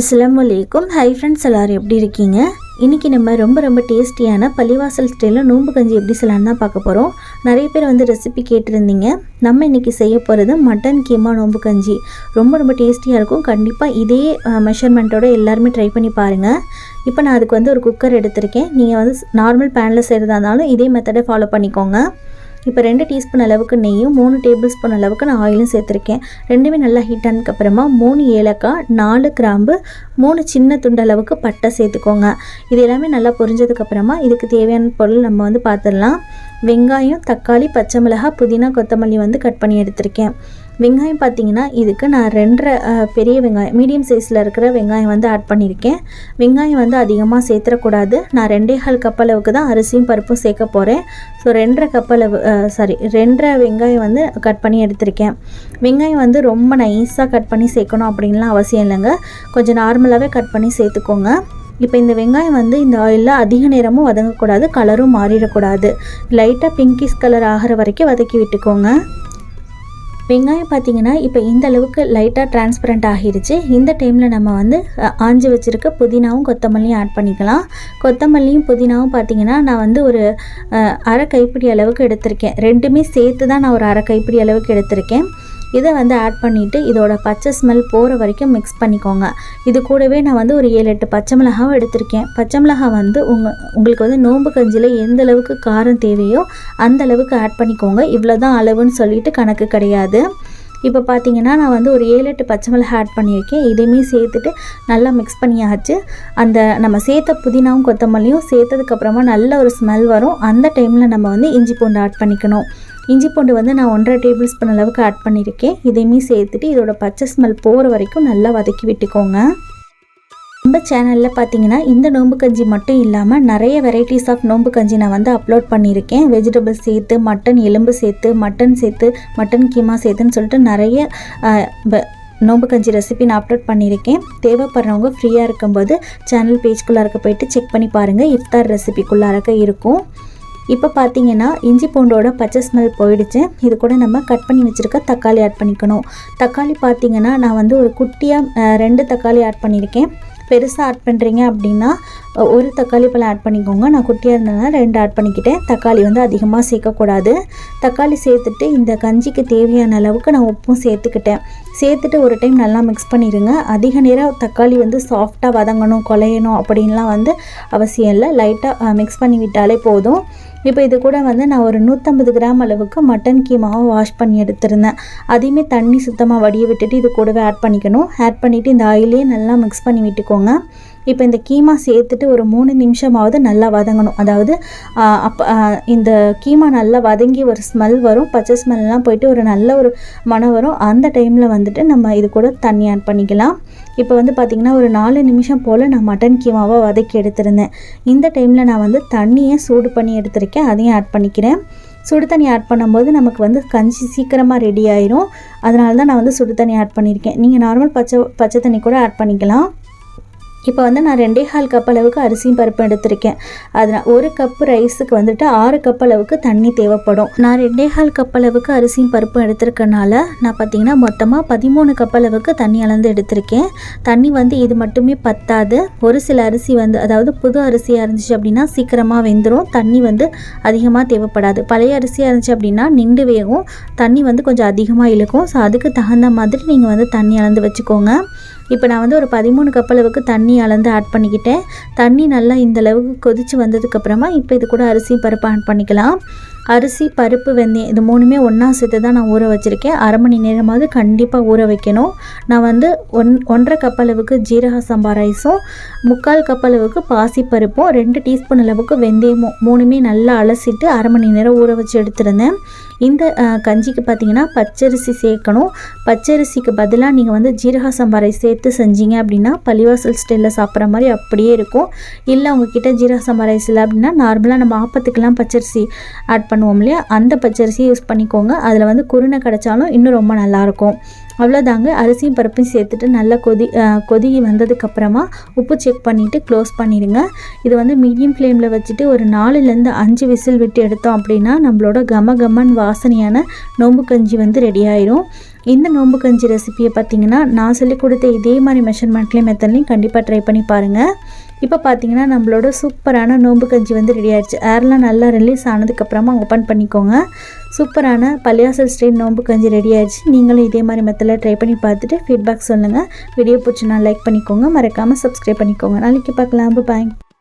அஸ்ஸலாமு hi friends எல்லோரும் எப்படி இருக்கீங்க? இன்றைக்கி நம்ம ரொம்ப ரொம்ப டேஸ்டியான பள்ளிவாசல் ஸ்டைலில் நோம்பு கஞ்சி எப்படி செய்யலான்னு தான் பார்க்க போகிறோம் நிறைய பேர் வந்து ரெசிபி கேட்டிருந்தீங்க. நம்ம இன்றைக்கி செய்ய போகிறது மட்டன் கீமா நோம்பு கஞ்சி. ரொம்ப ரொம்ப டேஸ்டியாக இருக்கும். கண்டிப்பாக இதே மெஷர்மெண்ட்டோட எல்லாருமே ட்ரை பண்ணி பாருங்கள் இப்போ நான் அதுக்கு வந்து ஒரு குக்கர் எடுத்திருக்கேன். நீங்கள் வந்து நார்மல் பேனில் செய்கிறதா இருந்தாலும் இதே மெத்தடை ஃபாலோ பண்ணிக்கோங்க. இப்போ ரெண்டு டீஸ்பூன் அளவுக்கு நெய்யும் மூணு டேபிள் ஸ்பூன் அளவுக்கு நான் ஆயிலும் சேர்த்துருக்கேன். ரெண்டுமே நல்லா ஹீட் ஆனதுக்கப்புறமா மூணு ஏலக்காய் நாலு கிராம்பு மூணு சின்ன துண்டு அளவுக்கு பட்டை சேர்த்துக்கோங்க. இது எல்லாமே நல்லா பொரிஞ்சதுக்கப்புறமா இதுக்கு தேவையான பொருள் நம்ம வந்து பார்த்துடலாம். வெங்காயம் தக்காளி பச்சை மிளகாய் புதினா கொத்தமல்லி வந்து கட் பண்ணி எடுத்திருக்கேன். வெங்காயம் பார்த்தீங்கன்னா இதுக்கு நான் ரெண்டரை பெரிய வெங்காயம் மீடியம் சைஸில் இருக்கிற வெங்காயம் வந்து ஆட் பண்ணியிருக்கேன் வெங்காயம் வந்து அதிகமாக சேர்த்துடக்கூடாது நான் ரெண்டே கால் கப் அளவுக்கு தான் அரிசியும் பருப்பும் சேர்க்க போகிறேன் ஸோ ரெண்டரை கப் அளவு சாரி ரெண்டரை வெங்காயம் வந்து கட் பண்ணி எடுத்திருக்கேன். வெங்காயம் வந்து ரொம்ப நைஸாக கட் பண்ணி சேர்க்கணும் அப்படின்லாம் அவசியம் இல்லைங்க. கொஞ்சம் நார்மலாகவே கட் பண்ணி சேர்த்துக்கோங்க. இப்போ இந்த வெங்காயம் வந்து இந்த ஆயிலில் அதிக நேரமும் வதங்கக்கூடாது கலரும் மாறிடக்கூடாது. லைட்டாக பிங்கிஷ் கலர் ஆகிற வரைக்கும் வதக்கி விட்டுக்கோங்க. வெங்காயம் பார்த்தீங்கன்னா இப்போ இந்த அளவுக்கு லைட்டாக டிரான்ஸ்பரண்ட் ஆகிருச்சு. இந்த டைமில் நம்ம வந்து ஆஞ்சு வச்சுருக்க புதினாவும் கொத்தமல்லியும் ஆட் பண்ணிக்கலாம். கொத்தமல்லியும் புதினாவும் பார்த்தீங்கன்னா நான் வந்து ஒரு அரை கைப்பிடி அளவுக்கு எடுத்திருக்கேன். ரெண்டுமே சேர்த்து தான் நான் ஒரு அரை கைப்பிடி அளவுக்கு எடுத்திருக்கேன். இதை வந்து ஆட் பண்ணிவிட்டு இதோட பச்சை ஸ்மெல் போகிற வரைக்கும் மிக்ஸ் பண்ணிக்கோங்க. இது கூடவே நான் வந்து ஒரு ஏழு எட்டு பச்சை மிளகாவும் எடுத்திருக்கேன். பச்சை மிளகா வந்து உங்கள் உங்களுக்கு வந்து நோம்பு கஞ்சியில் எந்த அளவுக்கு காரம் தேவையோ அந்த அளவுக்கு ஆட் பண்ணிக்கோங்க. இவ்வளோ தான் அளவுன்னு சொல்லிட்டு கணக்கு கிடையாது. இப்போ பார்த்தீங்கன்னா நான் வந்து ஒரு ஏழு எட்டு பச்சை மிளகா ஆட் பண்ணியிருக்கேன். இதையுமே சேர்த்துட்டு நல்லா மிக்ஸ் பண்ணியாச்சு. அந்த நம்ம சேர்த்த புதினாவும் கொத்தமல்லியும் சேர்த்ததுக்கப்புறமா நல்ல ஒரு ஸ்மெல் வரும். அந்த டைமில் நம்ம வந்து இஞ்சி பூண்டு ஆட் பண்ணிக்கணும். இஞ்சி பூண்டு வந்து நான் ஒன்றரை டேபிள் ஸ்பூன் அளவுக்கு ஆட் பண்ணியிருக்கேன். இதையுமே சேர்த்துட்டு இதோட பச்சை ஸ்மெல் போகிற வரைக்கும் நல்லா வதக்கி விட்டுக்கோங்க. நம்ம சேனலில் பார்த்தீங்கன்னா இந்த நோம்பு கஞ்சி மட்டும் இல்லாமல் நிறைய வெரைட்டிஸ் ஆஃப் நோம்பு கஞ்சி நான் வந்து அப்லோட் பண்ணியிருக்கேன். வெஜிடபிள்ஸ் சேர்த்து மட்டன் எலும்பு சேர்த்து மட்டன் சேர்த்து மட்டன் கீமா சேர்த்துன்னு சொல்லிட்டு நிறைய நோம்பு கஞ்சி ரெசிபி நான் அப்லோட் பண்ணியிருக்கேன். தேவைப்படுறவங்க ஃப்ரீயாக இருக்கும்போது சேனல் பேஜ்குள்ளார போயிட்டு செக் பண்ணி பாருங்கள் இஃப்தார் ரெசிபிக்குள்ளார இருக்கும். இப்போ பார்த்தீங்கன்னா இஞ்சி பூண்டோட பச்சை ஸ்மெல் போயிடுச்சு. இது கூட நம்ம கட் பண்ணி வச்சுருக்க தக்காளி ஆட் பண்ணிக்கணும். தக்காளி பார்த்தீங்கன்னா நான் வந்து ஒரு குட்டியாக ரெண்டு தக்காளி ஆட் பண்ணியிருக்கேன். பெருசாக ஆட் பண்ணுறீங்க அப்படின்னா ஒரு தக்காளி பழம் ஆட் பண்ணிக்கோங்க. நான் குட்டியாக இருந்ததுனால ரெண்டு ஆட் பண்ணிக்கிட்டேன். தக்காளி வந்து அதிகமாக சேர்க்கக்கூடாது. தக்காளி சேர்த்துட்டு இந்த கஞ்சிக்கு தேவையான அளவுக்கு நான் உப்பும் சேர்த்துக்கிட்டேன். சேர்த்துட்டு ஒரு டைம் நல்லா மிக்ஸ் பண்ணிடுங்க அதிக நேரம் தக்காளி வந்து சாஃப்டாக வதங்கணும் குலையணும் அப்படின்லாம் வந்து அவசியம் இல்லை. லைட்டாக மிக்ஸ் பண்ணி விட்டாலே போதும். இப்போ இது கூட வந்து நான் ஒரு நூற்றம்பது கிராம் அளவுக்கு மட்டன் கீமாவை வாஷ் பண்ணி எடுத்திருந்தேன். அதையுமே தண்ணி சுத்தமாக வடிய விட்டுட்டு இது கூடவே ஆட் பண்ணிக்கணும். ஆட் பண்ணிவிட்டு இந்த ஆயிலே நல்லா மிக்ஸ் பண்ணி விட்டுக்கோங்க. இப்போ இந்த கீமா சேர்த்துட்டு ஒரு மூணு நிமிஷமாவது நல்லா வதங்கணும். அதாவது அப்போ இந்த கீமா நல்லா வதங்கி ஒரு ஸ்மெல் வரும். பச்சை ஸ்மெல்லாம் போயிட்டு ஒரு நல்ல ஒரு மனம் வரும். அந்த டைமில் வந்துட்டு நம்ம இது கூட தண்ணி ஆட் பண்ணிக்கலாம். இப்போ வந்து பார்த்திங்கன்னா ஒரு நாலு நிமிஷம் போல் நான் மட்டன் கீமாவை வதக்கி எடுத்திருந்தேன். இந்த டைமில் நான் வந்து தண்ணியை சூடு பண்ணி எடுத்திருக்கேன். அதையும் ஆட் பண்ணிக்கிறேன். சுடு தண்ணி ஆட் பண்ணும்போது நமக்கு வந்து கஞ்சி சீக்கிரமாக ரெடி ஆயிரும். அதனால தான் நான் வந்து சுடு தண்ணி ஆட் பண்ணியிருக்கேன். நீங்கள் நார்மல் பச்சை பச்சை தண்ணி கூட ஆட் பண்ணிக்கலாம். இப்போ வந்து நான் ரெண்டே கால் கப் அளவுக்கு அரிசியும் பருப்பு எடுத்திருக்கேன். அதில் ஒரு கப்பு ரைஸுக்கு வந்துட்டு ஆறு கப் அளவுக்கு தண்ணி தேவைப்படும். நான் ரெண்டே கால் கப் அளவுக்கு அரிசியும் பருப்பும் எடுத்திருக்கனால நான் பார்த்தீங்கன்னா மொத்தமாக பதிமூணு கப் அளவுக்கு தண்ணி அளந்து எடுத்திருக்கேன். தண்ணி வந்து இது மட்டுமே பத்தாது. ஒரு சில அரிசி வந்து அதாவது புது அரிசியாக இருந்துச்சு அப்படின்னா சீக்கிரமாக வெந்துடும் தண்ணி வந்து அதிகமாக தேவைப்படாது. பழைய அரிசியாக இருந்துச்சு அப்படின்னா நின்று வேகும். தண்ணி வந்து கொஞ்சம் அதிகமாக இழுக்கும். ஸோ அதுக்கு தகுந்த மாதிரி நீங்கள் வந்து தண்ணி அளந்து வச்சுக்கோங்க. இப்போ நான் வந்து ஒரு பதிமூணு கப் அளவுக்கு தண்ணி அளந்து ஆட் பண்ணிக்கிட்டேன். தண்ணி நல்லா இந்த அளவுக்கு கொதித்து வந்ததுக்கப்புறமா இப்போ இது கூட அரிசி பருப்பு ஆட் பண்ணிக்கலாம். அரிசி பருப்பு வெந்தயம் இது மூணுமே ஒன்றா சேர்த்து தான் நான் ஊற வச்சுருக்கேன். அரை மணி நேரமாவது கண்டிப்பாக ஊற வைக்கணும். நான் வந்து ஒன் ஒன்றரை கப் அளவுக்கு ஜீரக சம்பா ரைஸும் முக்கால் கப் அளவுக்கு பாசிப்பருப்பும் ரெண்டு டீஸ்பூன் அளவுக்கு வெந்தயமும் மூணுமே நல்லா அலசிட்டு அரை மணி நேரம் ஊற வச்சு எடுத்திருந்தேன். இந்த கஞ்சிக்கு பார்த்தீங்கன்னா பச்சரிசி சேர்க்கணும். பச்சரிசிக்கு பதிலாக நீங்கள் வந்து ஜீரக சம்பா ரைஸ் சேர்த்து செஞ்சீங்க அப்படின்னா பள்ளிவாசல் ஸ்டைலில் சாப்பிட்ற மாதிரி அப்படியே இருக்கும். இல்லை உங்ககிட்ட ஜீரக சம்பா ரைஸ் இல்லை அப்படின்னா நார்மலாக நம்ம ஆப்பத்துக்கெல்லாம் பச்சரிசி ஆட் பண்ண பண்ணுவோம் இல்லையா? அந்த பச்சரிசியை யூஸ் பண்ணிக்கோங்க. அதில் வந்து குருணை கிடச்சாலும் இன்னும் ரொம்ப நல்லாயிருக்கும். அவ்வளோதாங்க அரிசியும் பருப்பையும் சேர்த்துட்டு நல்லா கொதி அஹ், கொதி வந்ததுக்கப்புறமா உப்பு செக் பண்ணிவிட்டு க்ளோஸ் பண்ணிடுங்க. இது வந்து மீடியம் ஃப்ளேமில் வச்சுட்டு ஒரு நாலுலேருந்து அஞ்சு விசில் விட்டு எடுத்தோம் அப்படின்னா நம்மளோட கம கமன் வாசனையான நோம்பு கஞ்சி வந்து ரெடி ஆயிரும். இந்த நோம்பு கஞ்சி ரெசிபியை பார்த்தீங்கன்னா நான் சொல்லிக் கொடுத்த இதே மாதிரி மெஷர்மெண்ட்லேயும் மெத்தட்லையும் கண்டிப்பாக ட்ரை பண்ணி பாருங்கள் இப்போ பார்த்தீங்கன்னா நம்மளோட சூப்பரான நோம்பு கஞ்சி வந்து ரெடி ஆயிடுச்சு. ஏர்லாம் நல்லா ரிலீஸ் ஆனதுக்கப்புறமா ஓப்பன் பண்ணிக்கோங்க. சூப்பரான பள்ளியாசல் ஸ்டைல் நோம்பு கஞ்சி ரெடி ஆயிடுச்சு. நீங்களும் இதே மாதிரி மெத்தடில் ட்ரை பண்ணி பார்த்துட்டு ஃபீட்பேக் சொல்லுங்கள் வீடியோ பிடிச்சினா லைக் பண்ணிக்கோங்க. மறக்காமல் சப்ஸ்கிரைப் பண்ணிக்கோங்க. நாளைக்கு பார்க்கலாம். பாய்